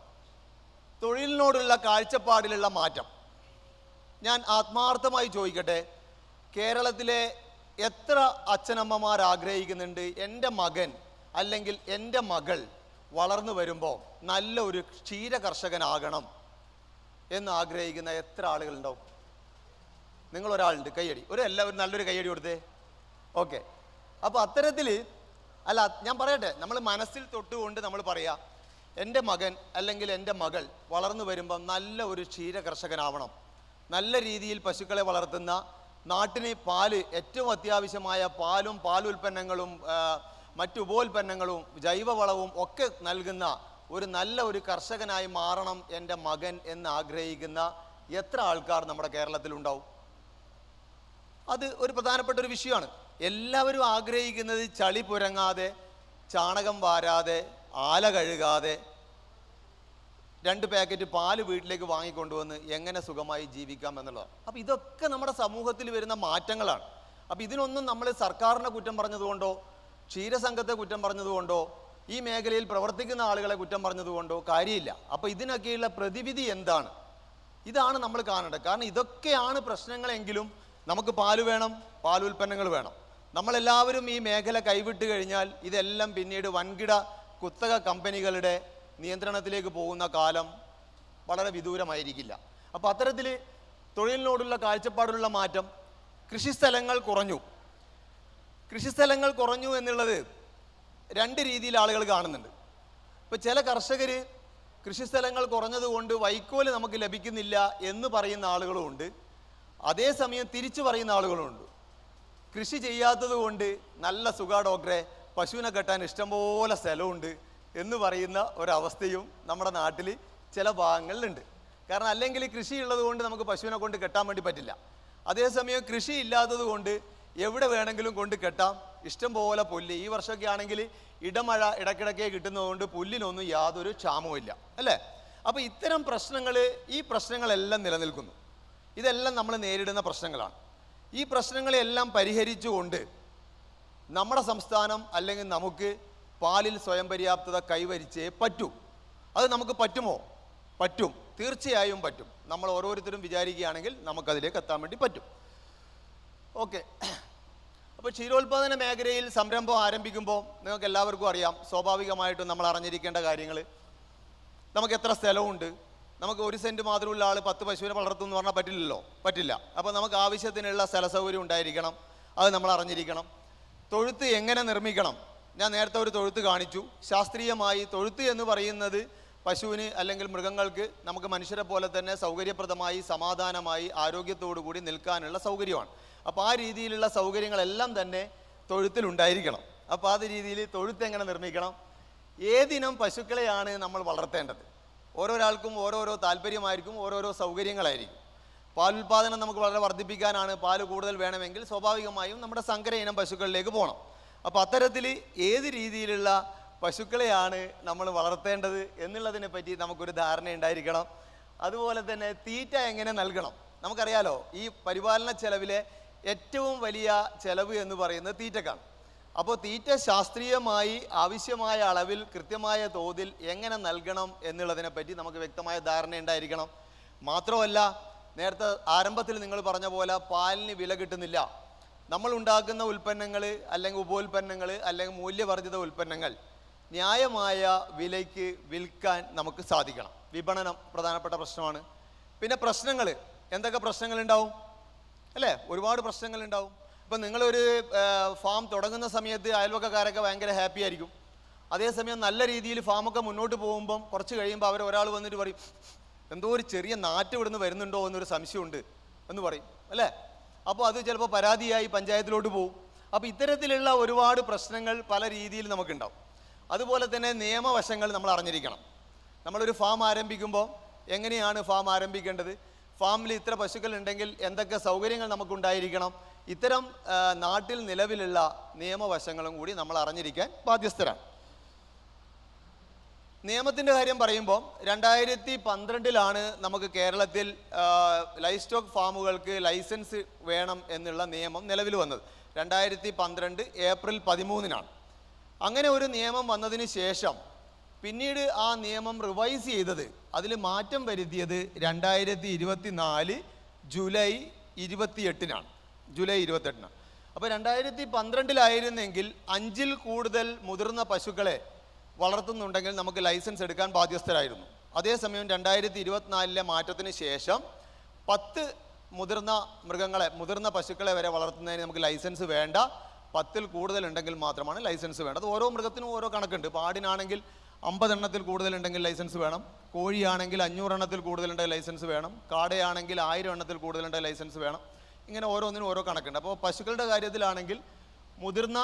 തൊഴിലിനോടുള്ള കാഴ്ചപ്പാടിലുള്ള മാറ്റം. ഞാൻ ആത്മാർത്ഥമായി ചോദിക്കട്ടെ കേരളത്തിലെ എത്ര അച്ഛനമ്മമാർ ആഗ്രഹിക്കുന്നുണ്ട്? എന്റെ മകൻ അല്ലെങ്കിൽ എന്റെ മകൾ വളർന്നു വരുമ്പോൾ നല്ല ഒരു ക്ഷീര കർഷകനാകണം എന്ന് ആഗ്രഹിക്കുന്ന എത്ര ആളുകളുണ്ടാവും? നിങ്ങളൊരാളുണ്ട് കയ്യടി ഒരു എല്ലാവരും നല്ലൊരു കയ്യടി കൊടുത്തേ. ഓക്കെ. അപ്പോൾ അത്തരത്തിൽ അല്ല ഞാൻ പറയട്ടെ നമ്മൾ മനസ്സിൽ തൊട്ടുകൊണ്ട് നമ്മൾ പറയാം എന്റെ മകൻ അല്ലെങ്കിൽ എന്റെ മകൾ വളർന്നു വരുമ്പം നല്ല ഒരു ക്ഷീര കർഷകനാവണം. നല്ല രീതിയിൽ പശുക്കളെ വളർത്തുന്ന നാട്ടിന് പാൽ ഏറ്റവും അത്യാവശ്യമായ പാലും പാലുൽപ്പന്നങ്ങളും മറ്റു ഉപോൽപ്പന്നങ്ങളും ജൈവവളവും ഒക്കെ നൽകുന്ന ഒരു നല്ല ഒരു കർഷകനായി മാറണം എന്റെ മകൻ എന്ന് ആഗ്രഹിക്കുന്ന എത്ര ആൾക്കാർ നമ്മുടെ കേരളത്തിലുണ്ടാവും? അത് ഒരു പ്രധാനപ്പെട്ട ഒരു വിഷയമാണ്. എല്ലാവരും ആഗ്രഹിക്കുന്നത് ചളി പുരങ്ങാതെ ചാണകം വാരാതെ ആല കഴുകാതെ രണ്ട് പാക്കറ്റ് പാൽ വീട്ടിലേക്ക് വാങ്ങിക്കൊണ്ടുവന്ന് എങ്ങനെ സുഖമായി ജീവിക്കാം എന്നുള്ളതാണ്. അപ്പോൾ ഇതൊക്കെ നമ്മുടെ സമൂഹത്തിൽ വരുന്ന മാറ്റങ്ങളാണ്. അപ്പോൾ ഇതിനൊന്നും നമ്മൾ സർക്കാരിനെ കുറ്റം പറഞ്ഞതുകൊണ്ടോ ക്ഷീരസംഘത്തെ കുറ്റം പറഞ്ഞതുകൊണ്ടോ ഈ മേഖലയിൽ പ്രവർത്തിക്കുന്ന ആളുകളെ കുറ്റം പറഞ്ഞതുകൊണ്ടോ കാര്യമില്ല. അപ്പോൾ ഇതിനൊക്കെയുള്ള പ്രതിവിധി എന്താണ്? ഇതാണ് നമ്മൾ കാണേണ്ടത്. കാരണം ഇതൊക്കെയാണ് പ്രശ്നങ്ങളെങ്കിലും നമുക്ക് പാൽ വേണം പാൽ ഉൽപ്പന്നങ്ങൾ വേണം. നമ്മളെല്ലാവരും ഈ മേഖല കൈവിട്ട് കഴിഞ്ഞാൽ ഇതെല്ലാം പിന്നീട് വൻകിട കുത്തക കമ്പനികളുടെ നിയന്ത്രണത്തിലേക്ക് പോകുന്ന കാലം വളരെ വിദൂരമായിരിക്കില്ല. അപ്പോൾ അത്തരത്തിൽ തൊഴിലിനോടുള്ള കാഴ്ചപ്പാടിലുള്ള മാറ്റം കൃഷിസ്ഥലങ്ങൾ കുറഞ്ഞു. കൃഷിസ്ഥലങ്ങൾ കുറഞ്ഞു എന്നുള്ളത് രണ്ട് രീതിയിൽ ആളുകൾ കാണുന്നുണ്ട്. ഇപ്പോൾ ചില കർഷകർ കൃഷിസ്ഥലങ്ങൾ കുറഞ്ഞതുകൊണ്ട് വൈക്കോൽ നമുക്ക് ലഭിക്കുന്നില്ല എന്ന് പറയുന്ന ആളുകളുമുണ്ട് അതേസമയം തിരിച്ചു പറയുന്ന ആളുകളുണ്ട്. കൃഷി ചെയ്യാത്തത് കൊണ്ട് നല്ല സുഖ പശുവിനെ കെട്ടാൻ ഇഷ്ടംപോലെ സ്ഥലമുണ്ട് എന്ന് പറയുന്ന ഒരവസ്ഥയും നമ്മുടെ നാട്ടിൽ ചില ഭാഗങ്ങളിലുണ്ട്. കാരണം അല്ലെങ്കിൽ കൃഷി ഉള്ളത് കൊണ്ട് നമുക്ക് പശുവിനെ കൊണ്ട് കെട്ടാൻ വേണ്ടി പറ്റില്ല. അതേസമയം കൃഷി ഇല്ലാത്തത് കൊണ്ട് എവിടെ വേണമെങ്കിലും കൊണ്ട് കെട്ടാം. ഇഷ്ടംപോലെ പുല്ല്. ഈ വർഷമൊക്കെ ആണെങ്കിൽ ഇടമഴ ഇടയ്ക്കിടയ്ക്ക് കിട്ടുന്നതുകൊണ്ട് പുല്ലിനൊന്നും യാതൊരു ക്ഷാമവും ഇല്ല അല്ലേ? അപ്പോൾ ഇത്തരം പ്രശ്നങ്ങൾ ഈ പ്രശ്നങ്ങളെല്ലാം നിലനിൽക്കുന്നു. ഇതെല്ലാം നമ്മൾ നേരിടുന്ന പ്രശ്നങ്ങളാണ്. ഈ പ്രശ്നങ്ങളെല്ലാം പരിഹരിച്ചുകൊണ്ട് നമ്മുടെ സംസ്ഥാനം അല്ലെങ്കിൽ നമുക്ക് പാലിൽ സ്വയം പര്യാപ്തത കൈവരിച്ചേ പറ്റൂ. അത് നമുക്ക് പറ്റുമോ? പറ്റും. തീർച്ചയായും പറ്റും. നമ്മൾ ഓരോരുത്തരും വിചാരിക്കുകയാണെങ്കിൽ നമുക്കതിലേക്ക് എത്താൻ വേണ്ടി പറ്റും. ഓക്കെ. അപ്പോൾ ക്ഷീരോത്പാദന മേഖലയിൽ സംരംഭം ആരംഭിക്കുമ്പോൾ നിങ്ങൾക്ക് എല്ലാവർക്കും അറിയാം. സ്വാഭാവികമായിട്ടും നമ്മൾ അറിഞ്ഞിരിക്കേണ്ട കാര്യങ്ങൾ. നമുക്ക് എത്ര സ്ഥലമുണ്ട്? നമുക്ക് ഒരു സെന്റ് മാത്രമുള്ള ആൾ പത്ത് പശുവിനെ വളർത്തുമെന്ന് പറഞ്ഞാൽ പറ്റില്ലല്ലോ? പറ്റില്ല. അപ്പോൾ നമുക്ക് ആവശ്യത്തിനുള്ള സ്ഥല സൗകര്യം ഉണ്ടായിരിക്കണം. അത് നമ്മൾ അറിഞ്ഞിരിക്കണം. തൊഴുത്ത് എങ്ങനെ നിർമ്മിക്കണം? ഞാൻ നേരത്തെ ഒരു തൊഴുത്ത് കാണിച്ചു. ശാസ്ത്രീയമായി തൊഴുത്ത് എന്ന് പറയുന്നത് പശുവിന് അല്ലെങ്കിൽ മൃഗങ്ങൾക്ക് നമുക്ക് മനുഷ്യരെ പോലെ തന്നെ സൗകര്യപ്രദമായി സമാധാനമായി ആരോഗ്യത്തോടു കൂടി നിൽക്കാനുള്ള സൗകര്യമാണ്. അപ്പോൾ ആ രീതിയിലുള്ള സൗകര്യങ്ങളെല്ലാം തന്നെ തൊഴുത്തിലുണ്ടായിരിക്കണം അപ്പോൾ ആ രീതിയിൽ തൊഴുത്ത് എങ്ങനെ നിർമ്മിക്കണം? ഏതിനം പശുക്കളെയാണ് നമ്മൾ വളർത്തേണ്ടത്? ഓരോരാൾക്കും ഓരോരോ താല്പര്യമായിരിക്കും ഓരോരോ സൗകര്യങ്ങളായിരിക്കും. പാലുൽപാദനം നമുക്ക് വളരെ വർദ്ധിപ്പിക്കാനാണ് പാൽ കൂടുതൽ വേണമെങ്കിൽ സ്വാഭാവികമായും നമ്മുടെ സങ്കര ഇനം പശുക്കളിലേക്ക് പോകണം അപ്പോൾ അത്തരത്തിൽ ഏത് രീതിയിലുള്ള പശുക്കളെയാണ് നമ്മൾ വളർത്തേണ്ടത് എന്നുള്ളതിനെ പറ്റി നമുക്കൊരു ധാരണ ഉണ്ടായിരിക്കണം. അതുപോലെ തന്നെ തീറ്റ എങ്ങനെ നൽകണം? നമുക്കറിയാലോ ഈ പരിപാലന ചെലവിലെ ഏറ്റവും വലിയ ചെലവ് എന്ന് പറയുന്നത് തീറ്റക്കാണ്. അപ്പോൾ തീറ്റ ശാസ്ത്രീയമായി ആവശ്യമായ അളവിൽ കൃത്യമായ തോതിൽ എങ്ങനെ നൽകണം എന്നുള്ളതിനെ പറ്റി നമുക്ക് വ്യക്തമായ ധാരണ ഉണ്ടായിരിക്കണം. മാത്രമല്ല നേരത്തെ ആരംഭത്തിൽ നിങ്ങൾ പറഞ്ഞ പോലെ പാലിന് വില കിട്ടുന്നില്ല. നമ്മൾ ഉണ്ടാക്കുന്ന ഉൽപ്പന്നങ്ങൾ അല്ലെങ്കിൽ ഉപോൽപ്പന്നങ്ങൾ അല്ലെങ്കിൽ മൂല്യവർദ്ധിത ഉൽപ്പന്നങ്ങൾ ന്യായമായ വിലയ്ക്ക് വിൽക്കാൻ നമുക്ക് സാധിക്കണം. വിപണനം പ്രധാനപ്പെട്ട പ്രശ്നമാണ്. പിന്നെ പ്രശ്നങ്ങൾ എന്തൊക്കെ പ്രശ്നങ്ങൾ ഉണ്ടാവും അല്ലേ? ഒരുപാട് പ്രശ്നങ്ങൾ ഉണ്ടാവും ഇപ്പം നിങ്ങളൊരു ഫാം തുടങ്ങുന്ന സമയത്ത് അയൽവക്കക്കാരൊക്കെ ഭയങ്കര ഹാപ്പി ആയിരിക്കും. അതേസമയം നല്ല രീതിയിൽ ഫാമൊക്കെ മുന്നോട്ട് പോകുമ്പം കുറച്ച് കഴിയുമ്പോൾ അവർ ഒരാൾ വന്നിട്ട് പറയും എന്തോ ഒരു ചെറിയ നാറ്റ് ഇവിടുന്ന് വരുന്നുണ്ടോ എന്നൊരു സംശയമുണ്ട് എന്ന് പറയും അല്ലേ? അപ്പോൾ അത് ചിലപ്പോൾ പരാതിയായി പഞ്ചായത്തിലോട്ട് പോകും അപ്പോൾ ഇത്തരത്തിലുള്ള ഒരുപാട് പ്രശ്നങ്ങൾ പല രീതിയിൽ നമുക്കുണ്ടാവും. അതുപോലെ തന്നെ നിയമവശങ്ങൾ നമ്മൾ അറിഞ്ഞിരിക്കണം. നമ്മളൊരു ഫാം ആരംഭിക്കുമ്പോൾ എങ്ങനെയാണ് ഫാം ആരംഭിക്കേണ്ടത്? ഫാമിൽ ഇത്ര പശുക്കൾ ഉണ്ടെങ്കിൽ എന്തൊക്കെ സൗകര്യങ്ങൾ നമുക്കുണ്ടായിരിക്കണം? ഇത്തരം നാട്ടിൽ നിലവിലുള്ള നിയമവശങ്ങളും കൂടി നമ്മൾ അറിഞ്ഞിരിക്കാൻ ബാധ്യസ്ഥരാണ്. നിയമത്തിന്റെ കാര്യം പറയുമ്പോൾ രണ്ടായിരത്തി പന്ത്രണ്ടിലാണ് നമുക്ക് കേരളത്തിൽ ലൈഫ് സ്റ്റോക്ക് ഫാമുകൾക്ക് ലൈസൻസ് വേണം എന്നുള്ള നിയമം നിലവിൽ വന്നത്. രണ്ടായിരത്തി പന്ത്രണ്ട് ഏപ്രിൽ പതിമൂന്നിനാണ്. അങ്ങനെ ഒരു നിയമം വന്നതിന് ശേഷം പിന്നീട് ആ നിയമം റിവൈസ് ചെയ്തത് അതിൽ മാറ്റം വരുത്തിയത് രണ്ടായിരത്തി ഇരുപത്തി നാല് ജൂലൈ ഇരുപത്തിയെട്ടിനാണ്. ജൂലൈ ഇരുപത്തെട്ടിന്. അപ്പോൾ രണ്ടായിരത്തി പന്ത്രണ്ടിലായിരുന്നെങ്കിൽ അഞ്ചിൽ കൂടുതൽ മുതിർന്ന പശുക്കളെ വളർത്തുന്നുണ്ടെങ്കിൽ നമുക്ക് ലൈസൻസ് എടുക്കാൻ ബാധ്യസ്ഥരായിരുന്നു. അതേസമയം രണ്ടായിരത്തി ഇരുപത്തിനാലിലെ മാറ്റത്തിന് ശേഷം പത്ത് മുതിർന്ന മൃഗങ്ങളെ മുതിർന്ന പശുക്കളെ വരെ വളർത്തുന്നതിന് നമുക്ക് ലൈസൻസ് വേണ്ട. പത്തിൽ കൂടുതൽ ഉണ്ടെങ്കിൽ മാത്രമാണ് ലൈസൻസ് വേണ്ടത്. ഓരോ മൃഗത്തിനും ഓരോ കണക്കുണ്ട്. ഇപ്പോൾ ആടിനാണെങ്കിൽ അമ്പതെണ്ണത്തിൽ കൂടുതലുണ്ടെങ്കിൽ ലൈസൻസ് വേണം. കോഴിയാണെങ്കിൽ അഞ്ഞൂറെണ്ണത്തിൽ കൂടുതലുണ്ടെങ്കിൽ ലൈസൻസ് വേണം. കാടയാണെങ്കിൽ ആയിരം എണ്ണത്തിൽ കൂടുതലുണ്ടെങ്കിൽ ലൈസൻസ് വേണം. ഇങ്ങനെ ഓരോന്നിനും ഓരോ കണക്കുണ്ട്. അപ്പോൾ പശുക്കളുടെ കാര്യത്തിലാണെങ്കിൽ മുതിർന്ന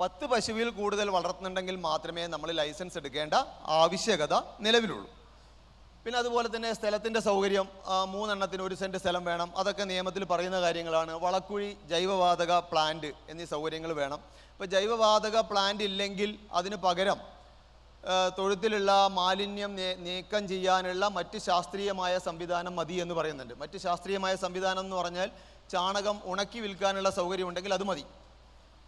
പത്ത് പശുവിൽ കൂടുതൽ വളർത്തുന്നുണ്ടെങ്കിൽ മാത്രമേ നമ്മൾ ലൈസൻസ് എടുക്കേണ്ട ആവശ്യകത നിലവിലുള്ളൂ. പിന്നെ അതുപോലെ തന്നെ സ്ഥലത്തിന്റെ സൗകര്യം മൂന്നെണ്ണത്തിന് ഒരു സെന്റ് സ്ഥലം വേണം. അതൊക്കെ നിയമത്തിൽ പറയുന്ന കാര്യങ്ങളാണ്. വളക്കുഴി ജൈവവാതക പ്ലാന്റ് എന്നീ സൗകര്യങ്ങൾ വേണം. ഇപ്പോൾ ജൈവവാതക പ്ലാന്റ് ഇല്ലെങ്കിൽ അതിന് പകരം തൊഴുത്തിലുള്ള മാലിന്യം നീക്കം ചെയ്യാനുള്ള മറ്റ് ശാസ്ത്രീയമായ സംവിധാനം മതി എന്ന് പറയുന്നുണ്ട്. മറ്റ് ശാസ്ത്രീയമായ സംവിധാനം എന്ന് പറഞ്ഞാൽ ചാണകം ഉണക്കി വിൽക്കാനുള്ള സൗകര്യം ഉണ്ടെങ്കിൽ അത് മതി.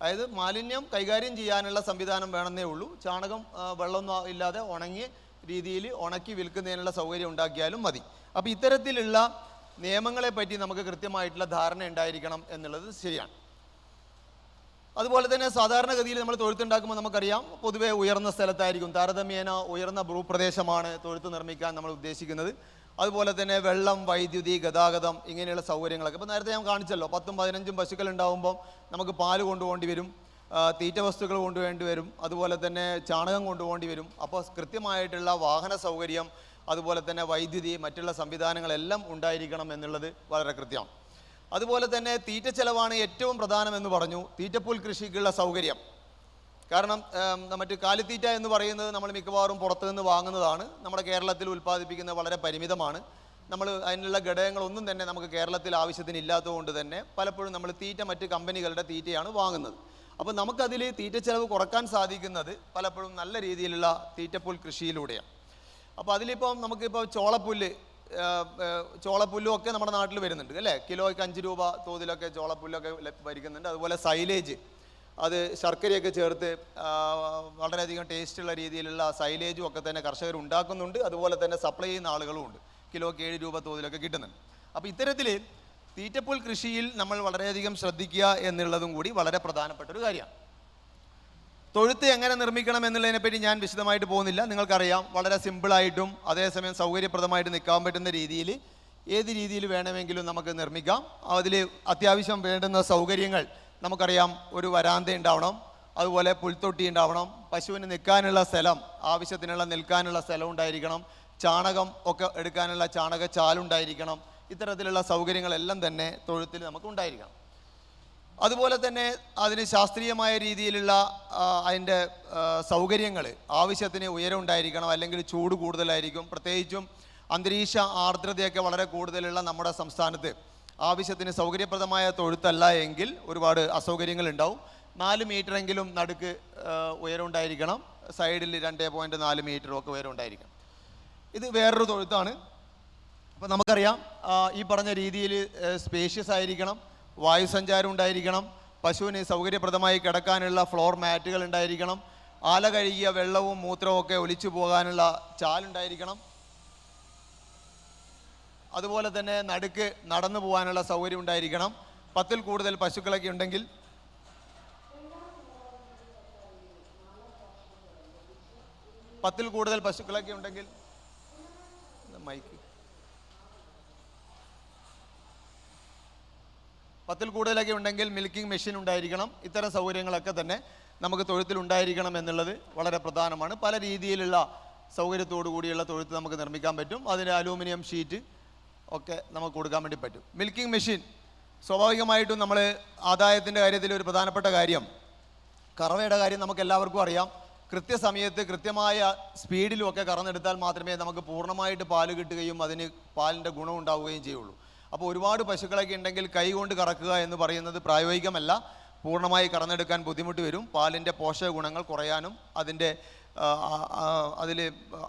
അതായത് മാലിന്യം കൈകാര്യം ചെയ്യാനുള്ള സംവിധാനം വേണമെന്നേ ഉള്ളൂ. ചാണകം വെള്ളം വെള്ളമൊന്നും ഇല്ലാതെ ഉണങ്ങി രീതിയിൽ ഉണക്കി വിൽക്കുന്നതിനുള്ള സൗകര്യം ഉണ്ടാക്കിയാലും മതി. അപ്പോൾ ഇത്തരത്തിലുള്ള നിയമങ്ങളെ പറ്റി നമുക്ക് കൃത്യമായിട്ടുള്ള ധാരണ ഉണ്ടായിരിക്കണം എന്നുള്ളത് ശരിയാണ്. അതുപോലെ തന്നെ സാധാരണഗതിയിൽ നമ്മൾ തൊഴുത്തുണ്ടാക്കുമ്പോൾ നമുക്കറിയാം പൊതുവേ ഉയർന്ന സ്ഥലത്തായിരിക്കും താരതമ്യേന ഉയർന്ന ഭൂപ്രദേശമാണ് തൊഴുത്ത് നിർമ്മിക്കാൻ നമ്മൾ ഉദ്ദേശിക്കുന്നത്. അതുപോലെ തന്നെ വെള്ളം വൈദ്യുതി ഗതാഗതം ഇങ്ങനെയുള്ള സൗകര്യങ്ങളൊക്കെ. ഇപ്പോൾ നേരത്തെ ഞാൻ കാണിച്ചല്ലോ പത്തും പതിനഞ്ചും പശുക്കൾ ഉണ്ടാകുമ്പോൾ നമുക്ക് പാൽ കൊണ്ടുപോകേണ്ടി വരും തീറ്റ വസ്തുക്കൾ കൊണ്ടുവേണ്ടി വരും അതുപോലെ തന്നെ ചാണകം കൊണ്ടുപോകേണ്ടി വരും. അപ്പോൾ കൃത്യമായിട്ടുള്ള വാഹന സൗകര്യം അതുപോലെ തന്നെ വൈദ്യുതി മറ്റുള്ള സംവിധാനങ്ങളെല്ലാം ഉണ്ടായിരിക്കണം എന്നുള്ളത് വളരെ കൃത്യമാണ്. അതുപോലെ തന്നെ തീറ്റ ചെലവാണ് ഏറ്റവും പ്രധാനമെന്ന് പറഞ്ഞു. തീറ്റപ്പുൽ കൃഷിക്കുള്ള സൗകര്യം. കാരണം മറ്റ് കാലിത്തീറ്റ എന്ന് പറയുന്നത് നമ്മൾ മിക്കവാറും പുറത്തുനിന്ന് വാങ്ങുന്നതാണ്. നമ്മുടെ കേരളത്തിൽ ഉൽപ്പാദിപ്പിക്കുന്ന വളരെ പരിമിതമാണ്. നമ്മൾ അതിനുള്ള ഘടകങ്ങളൊന്നും തന്നെ നമുക്ക് കേരളത്തിൽ ആവശ്യത്തിന് ഇല്ലാത്തതുകൊണ്ട് തന്നെ പലപ്പോഴും നമ്മൾ തീറ്റ മറ്റ് കമ്പനികളുടെ തീറ്റയാണ് വാങ്ങുന്നത്. അപ്പോൾ നമുക്കതിൽ തീറ്റ ചെലവ് കുറയ്ക്കാൻ സാധിക്കുന്നത് പലപ്പോഴും നല്ല രീതിയിലുള്ള തീറ്റപ്പുൽ കൃഷിയിലൂടെയാണ്. അപ്പോൾ അതിലിപ്പം നമുക്കിപ്പോൾ ചോളപ്പുല്ല് ചോളപ്പുല്ലും ഒക്കെ നമ്മുടെ നാട്ടിൽ വരുന്നുണ്ട് അല്ലേ? കിലോയ്ക്ക് അഞ്ച് രൂപ തോതിലൊക്കെ ചോളപ്പുല്ലൊക്കെ വരിക്കുന്നുണ്ട്. അതുപോലെ സൈലേജ് അത് ശർക്കരയൊക്കെ ചേർത്ത് വളരെയധികം ടേസ്റ്റുള്ള രീതിയിലുള്ള സൈലേജും ഒക്കെ തന്നെ കർഷകർ ഉണ്ടാക്കുന്നുണ്ട്. അതുപോലെ തന്നെ സപ്ലൈ ചെയ്യുന്ന ആളുകളും ഉണ്ട്. കിലോയ്ക്ക് ഏഴ് രൂപ തോതിലൊക്കെ കിട്ടുന്നുണ്ട്. അപ്പോൾ ഇത്തരത്തിൽ തീറ്റപ്പുൽ കൃഷിയിൽ നമ്മൾ വളരെയധികം ശ്രദ്ധിക്കുക എന്നുള്ളതും കൂടി വളരെ പ്രധാനപ്പെട്ട ഒരു കാര്യമാണ്. തൊഴുത്ത് എങ്ങനെ നിർമ്മിക്കണം എന്നുള്ളതിനെപ്പറ്റി ഞാൻ വിശദമായിട്ട് പോകുന്നില്ല. നിങ്ങൾക്കറിയാം വളരെ സിമ്പിളായിട്ടും അതേസമയം സൗകര്യപ്രദമായിട്ട് നിൽക്കാൻ പറ്റുന്ന രീതിയിൽ ഏത് രീതിയിൽ വേണമെങ്കിലും നമുക്ക് നിർമ്മിക്കാം. അതിൽ അത്യാവശ്യം വേണ്ടുന്ന സൗകര്യങ്ങൾ നമുക്കറിയാം ഒരു വരാന്ത ഉണ്ടാവണം അതുപോലെ പുൽത്തൊട്ടി ഉണ്ടാവണം പശുവിന് നിൽക്കാനുള്ള സ്ഥലം ആവശ്യത്തിനുള്ള നിൽക്കാനുള്ള സ്ഥലം ഉണ്ടായിരിക്കണം ചാണകം ഒക്കെ എടുക്കാനുള്ള ചാണക ചാലുണ്ടായിരിക്കണം ഇത്തരത്തിലുള്ള സൗകര്യങ്ങളെല്ലാം തന്നെ തൊഴുത്തിൽ നമുക്ക് ഉണ്ടായിരിക്കണം. അതുപോലെ തന്നെ അതിന് ശാസ്ത്രീയമായ രീതിയിലുള്ള അതിന്റെ സൗകര്യങ്ങൾ ആവശ്യത്തിന് ഉയരം ഉണ്ടായിരിക്കണം അല്ലെങ്കിൽ ചൂട് കൂടുതലായിരിക്കും. പ്രത്യേകിച്ചും അന്തരീക്ഷ ആർദ്രതയൊക്കെ വളരെ കൂടുതലുള്ള നമ്മുടെ സംസ്ഥാനത്ത് ആവശ്യത്തിന് സൗകര്യപ്രദമായ തൊഴുത്തല്ല എങ്കിൽ ഒരുപാട് അസൗകര്യങ്ങൾ ഉണ്ടാവും നാല് മീറ്ററെങ്കിലും നടുക്ക് ഉയരം ഉണ്ടായിരിക്കണം. സൈഡിൽ രണ്ട് പോയിന്റ് നാല് മീറ്ററും ഒക്കെ ഉയരം ഉണ്ടായിരിക്കണം. ഇത് വേറൊരു തൊഴുത്താണ്. അപ്പോൾ നമുക്കറിയാം ഈ പറഞ്ഞ രീതിയിൽ സ്പേഷ്യസ് ആയിരിക്കണം. വായുസഞ്ചാരം ഉണ്ടായിരിക്കണം. പശുവിന് സൗകര്യപ്രദമായി കിടക്കാനുള്ള ഫ്ലോർ മാറ്റുകൾ ഉണ്ടായിരിക്കണം. ആല കഴുകിയ വെള്ളവും മൂത്രവും ഒക്കെ ഒലിച്ചു പോകാനുള്ള ചാലുണ്ടായിരിക്കണം അതുപോലെ തന്നെ നടുക്ക് നടന്നു പോകാനുള്ള സൗകര്യം ഉണ്ടായിരിക്കണം. പത്തിൽ കൂടുതൽ പശുക്കളൊക്കെ ഉണ്ടെങ്കിൽ പത്തിൽ കൂടുതൽ പശുക്കളൊക്കെ ഉണ്ടെങ്കിൽ മൈക്ക് പത്തിൽ കൂടുതലൊക്കെ ഉണ്ടെങ്കിൽ മിൽക്കിംഗ് മെഷീൻ ഉണ്ടായിരിക്കണം. ഇത്തരം സൗകര്യങ്ങളൊക്കെ തന്നെ നമുക്ക് തൊഴുത്തിൽ ഉണ്ടായിരിക്കണം എന്നുള്ളത് വളരെ പ്രധാനമാണ്. പല രീതിയിലുള്ള സൗകര്യത്തോടു കൂടിയുള്ള തൊഴുത്ത് നമുക്ക് നിർമ്മിക്കാൻ പറ്റും. അതിന് അലൂമിനിയം ഷീറ്റ് ഒക്കെ നമുക്ക് കൊടുക്കാൻ വേണ്ടി പറ്റും. മിൽക്കിംഗ് മെഷീൻ സ്വാഭാവികമായിട്ടും നമ്മൾ ആദായത്തിന്റെ കാര്യത്തിൽ ഒരു പ്രധാനപ്പെട്ട കാര്യം. കറവയുടെ കാര്യം നമുക്ക് എല്ലാവർക്കും അറിയാം. കൃത്യസമയത്ത് കൃത്യമായ സ്പീഡിലും ഒക്കെ കറന്നെടുത്താൽ മാത്രമേ നമുക്ക് പൂർണമായിട്ട് പാൽ കിട്ടുകയും അതിന് പാലിന്റെ ഗുണം ഉണ്ടാവുകയും ചെയ്യുള്ളൂ. അപ്പോൾ ഒരുപാട് പശുക്കളൊക്കെ ഉണ്ടെങ്കിൽ കൈകൊണ്ട് കറക്കുക എന്ന് പറയുന്നത് പ്രായോഗികമല്ല. പൂർണമായി കറന്നെടുക്കാൻ ബുദ്ധിമുട്ട് വരും. പാലിന്റെ പോഷക ഗുണങ്ങൾ കുറയാനും അതിന്റെ അതിൽ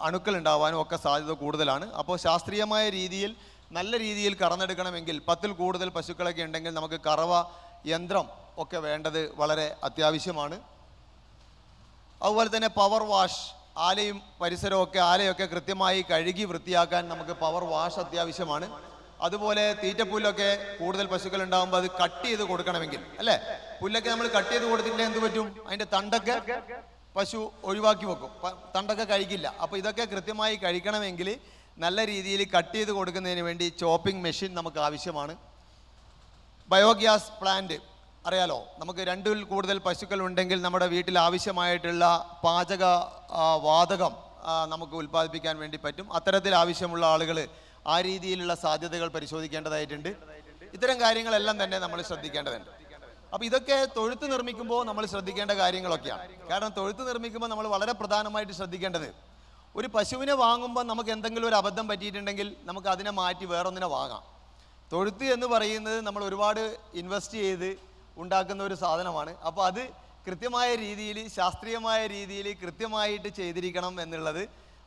അണുക്കൾ ഉണ്ടാവാനും ഒക്കെ സാധ്യത കൂടുതലാണ്. അപ്പോൾ ശാസ്ത്രീയമായ രീതിയിൽ നല്ല രീതിയിൽ കറന്നെടുക്കണമെങ്കിൽ പത്തിൽ കൂടുതൽ പശുക്കളൊക്കെ ഉണ്ടെങ്കിൽ നമുക്ക് കറവ യന്ത്രം ഒക്കെ വേണ്ടത് വളരെ അത്യാവശ്യമാണ്. അതുപോലെ തന്നെ പവർ വാഷ് ആലയും പരിസരവും ഒക്കെ ആലയൊക്കെ കൃത്യമായി കഴുകി വൃത്തിയാക്കാൻ നമുക്ക് പവർ വാഷ് അത്യാവശ്യമാണ്. അതുപോലെ തീറ്റപ്പുല്ലൊക്കെ കൂടുതൽ പശുക്കൾ ഉണ്ടാകുമ്പോൾ അത് കട്ട് ചെയ്ത് കൊടുക്കണമെങ്കിൽ അല്ലേ? പുല്ലൊക്കെ നമ്മൾ കട്ട് ചെയ്ത് കൊടുത്തിട്ടില്ല എന്ത് പറ്റും? അതിന്റെ തണ്ടൊക്കെ പശു ഒഴിവാക്കി വെക്കും. തണ്ടൊക്കെ കഴിക്കില്ല. അപ്പോൾ ഇതൊക്കെ കൃത്യമായി കഴിക്കണമെങ്കിൽ നല്ല രീതിയിൽ കട്ട് ചെയ്ത് കൊടുക്കുന്നതിന് വേണ്ടി ചോപ്പിംഗ് മെഷീൻ നമുക്ക് ആവശ്യമാണ്. ബയോഗ്യാസ് പ്ലാന്റ് അറിയാലോ? നമുക്ക് രണ്ടിൽ കൂടുതൽ പശുക്കൾ ഉണ്ടെങ്കിൽ നമ്മുടെ വീട്ടിൽ ആവശ്യമായിട്ടുള്ള പാചക വാതകം നമുക്ക് ഉൽപ്പാദിപ്പിക്കാൻ വേണ്ടി പറ്റും. അത്തരത്തിൽ ആവശ്യമുള്ള ആളുകൾ ആ രീതിയിലുള്ള സാധ്യതകൾ പരിശോധിക്കേണ്ടതായിട്ടുണ്ട്. ഇത്തരം കാര്യങ്ങളെല്ലാം തന്നെ നമ്മൾ ശ്രദ്ധിക്കേണ്ടതുണ്ട്. അപ്പോൾ ഇതൊക്കെ തൊഴുത്ത് നിർമ്മിക്കുമ്പോൾ നമ്മൾ ശ്രദ്ധിക്കേണ്ട കാര്യങ്ങളൊക്കെയാണ്. കാരണം തൊഴുത്ത് നിർമ്മിക്കുമ്പോൾ നമ്മൾ വളരെ പ്രധാനമായിട്ട് ശ്രദ്ധിക്കേണ്ടത് ഒരു പശുവിനെ വാങ്ങുമ്പോൾ നമുക്ക് എന്തെങ്കിലും ഒരു അബദ്ധം പറ്റിയിട്ടുണ്ടെങ്കിൽ നമുക്ക് അതിനെ മാറ്റി വേറൊന്നിനെ വാങ്ങാം. തൊഴുത്ത് എന്ന് പറയുന്നത് നമ്മൾ ഒരുപാട് ഇൻവെസ്റ്റ് ചെയ്ത് ഉണ്ടാക്കുന്ന ഒരു സാധനമാണ്. അപ്പോൾ അത് കൃത്യമായ രീതിയിൽ ശാസ്ത്രീയമായ രീതിയിൽ കൃത്യമായിട്ട് ചെയ്തിരിക്കണം എന്നുള്ളത്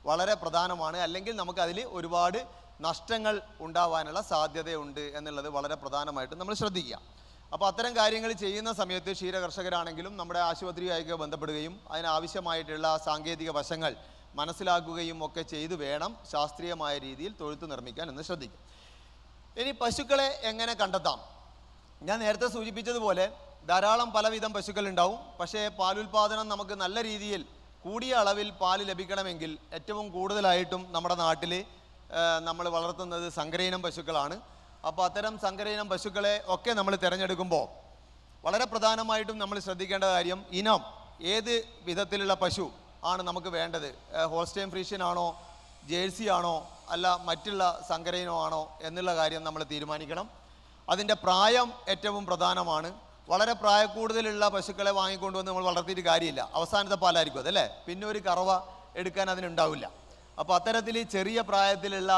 വളരെ പ്രധാനമാണ്. അല്ലെങ്കിൽ നമുക്കതിൽ ഒരുപാട് നഷ്ടങ്ങൾ ഉണ്ടാവാനുള്ള സാധ്യതയുണ്ട് എന്നുള്ളത് വളരെ പ്രധാനമായിട്ടും നമ്മൾ ശ്രദ്ധിക്കുക. അപ്പോൾ അത്തരം കാര്യങ്ങൾ ചെയ്യുന്ന സമയത്ത് ക്ഷീരകർഷകരാണെങ്കിലും നമ്മുടെ ആശുപത്രിയുമായിട്ട് ബന്ധപ്പെടുകയും അതിനാവശ്യമായിട്ടുള്ള സാങ്കേതിക വശങ്ങൾ മനസ്സിലാക്കുകയും ഒക്കെ ചെയ്തു വേണം ശാസ്ത്രീയമായ രീതിയിൽ തൊഴുത്ത് നിർമ്മിക്കാൻ എന്ന് ശ്രദ്ധിക്കും ഇനി പശുക്കളെ എങ്ങനെ കണ്ടെത്താം? ഞാൻ നേരത്തെ സൂചിപ്പിച്ചതുപോലെ ധാരാളം പലവിധം പശുക്കൾ ഉണ്ടാവും. പക്ഷേ പാലുൽപാദനം നമുക്ക് നല്ല രീതിയിൽ കൂടിയ അളവിൽ പാൽ ലഭിക്കണമെങ്കിൽ ഏറ്റവും കൂടുതലായിട്ടും നമ്മുടെ നാട്ടിൽ നമ്മൾ വളർത്തുന്നത് സങ്കരയിനം പശുക്കളാണ്. അപ്പോൾ അത്തരം സങ്കരയിനം പശുക്കളെ ഒക്കെ നമ്മൾ തിരഞ്ഞെടുക്കുമ്പോൾ വളരെ പ്രധാനമായിട്ടും നമ്മൾ ശ്രദ്ധിക്കേണ്ട കാര്യം ഇനം ഏത് വിധത്തിലുള്ള പശു ആണ് നമുക്ക് വേണ്ടത്? ഹോൾസ്റ്റൈൻ ഫ്രീഷ്യൻ ആണോ ജേഴ്സി ആണോ അല്ല മറ്റുള്ള സങ്കരയിനോ ആണോ എന്നുള്ള കാര്യം നമ്മൾ തീരുമാനിക്കണം. അതിന്റെ പ്രായം ഏറ്റവും പ്രധാനമാണ്. വളരെ പ്രായക്കൂടുതലുള്ള പശുക്കളെ വാങ്ങിക്കൊണ്ടുവന്ന് നമ്മൾ വളർത്തിയിട്ട് കാര്യമില്ല. അവസാനത്തെ പാലായിരിക്കും അതല്ലേ പിന്നെ ഒരു കറവ എടുക്കാൻ അതിനുണ്ടാവില്ല. അപ്പോൾ അത്തരത്തിൽ ചെറിയ പ്രായത്തിലുള്ള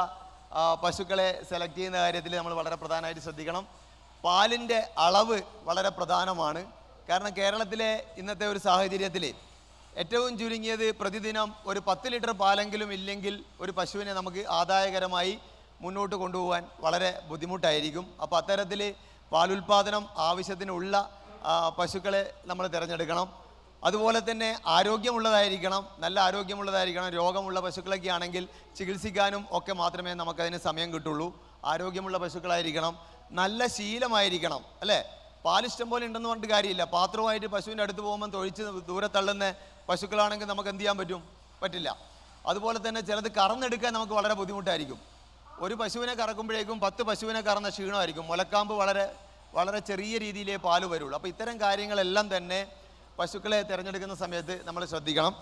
പശുക്കളെ സെലക്ട് ചെയ്യുന്ന കാര്യത്തിൽ നമ്മൾ വളരെ പ്രധാനമായിട്ട് ശ്രദ്ധിക്കണം. പാലിന്റെ അളവ് വളരെ പ്രധാനമാണ്. കാരണം കേരളത്തിലെ ഇന്നത്തെ ഒരു സാഹചര്യത്തിൽ ഏറ്റവും ചുരുങ്ങിയത് പ്രതിദിനം ഒരു പത്ത് ലിറ്റർ പാലെങ്കിലും ഇല്ലെങ്കിൽ ഒരു പശുവിനെ നമുക്ക് ആദായകരമായി മുന്നോട്ട് കൊണ്ടുപോകാൻ വളരെ ബുദ്ധിമുട്ടായിരിക്കും. അപ്പോൾ അത്തരത്തിൽ പാലുൽപാദനം ആവശ്യത്തിനുള്ള പശുക്കളെ നമ്മൾ തിരഞ്ഞെടുക്കണം. അതുപോലെ തന്നെ ആരോഗ്യമുള്ളതായിരിക്കണം നല്ല ആരോഗ്യമുള്ളതായിരിക്കണം രോഗമുള്ള പശുക്കളൊക്കെ ആണെങ്കിൽ ചികിത്സിക്കാനും ഒക്കെ മാത്രമേ നമുക്കതിന് സമയം കിട്ടുള്ളൂ. ആരോഗ്യമുള്ള പശുക്കളായിരിക്കണം നല്ല ശീലമായിരിക്കണം അല്ലേ? പാലിഷ്ടം പോലെ ഉണ്ടെന്ന് പറഞ്ഞിട്ട് കാര്യമില്ല. പാത്രവുമായിട്ട് പശുവിന്റെ അടുത്ത് പോകുമ്പോൾ തൊഴിച്ച് ദൂരെ തള്ളുന്ന പശുക്കളാണെങ്കിൽ നമുക്ക് എന്ത് ചെയ്യാൻ പറ്റും? പറ്റില്ല. അതുപോലെ തന്നെ ചിലത് കറന്നെടുക്കാൻ നമുക്ക് വളരെ ബുദ്ധിമുട്ടായിരിക്കും. ഒരു പശുവിനെ കറക്കുമ്പോഴേക്കും പത്ത് പശുവിനെ കറന്ന ക്ഷീണമായിരിക്കും. മുലക്കാമ്പ് വളരെ വളരെ ചെറിയ രീതിയിലേ പാൽ വരുള്ളൂ. അപ്പോൾ ഇത്തരം കാര്യങ്ങളെല്ലാം തന്നെ പശുക്കളെ തിരഞ്ഞെടുക്കുന്ന സമയത്ത് നമ്മൾ ശ്രദ്ധിക്കണം.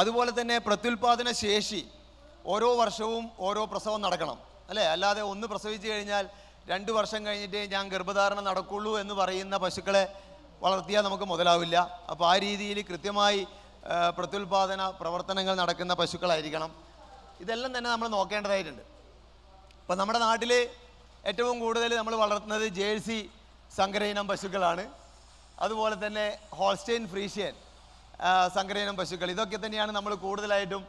അതുപോലെ തന്നെ പ്രത്യുൽപാദന ശേഷി ഓരോ വർഷവും ഓരോ പ്രസവം നടക്കണം അല്ലേ? അല്ലാതെ ഒന്ന് പ്രസവിച്ചു കഴിഞ്ഞാൽ രണ്ട് വർഷം കഴിഞ്ഞിട്ടേ ഞാൻ ഗർഭധാരണം നടക്കുള്ളൂ എന്ന് പറയുന്ന പശുക്കളെ വളർത്തിയാൽ നമുക്ക് മുതലാവില്ല. അപ്പോൾ ആ രീതിയിൽ കൃത്യമായി പ്രത്യുൽപാദന പ്രവർത്തനങ്ങൾ നടക്കുന്ന പശുക്കളായിരിക്കണം. ഇതെല്ലാം തന്നെ നമ്മൾ നോക്കേണ്ടതായിട്ടുണ്ട്. ഇപ്പം നമ്മുടെ നാട്ടിൽ ഏറ്റവും കൂടുതൽ നമ്മൾ വളർത്തുന്നത് ജേഴ്സി സങ്കരയിനം പശുക്കളാണ്. അതുപോലെ തന്നെ ഹോൾസ്റ്റൈൻ ഫ്രീഷ്യൻ ആ, സങ്കരയിനം പശുക്കൾ. ഇതൊക്കെ തന്നെയാണ് നമ്മൾ കൂടുതലായിട്ടും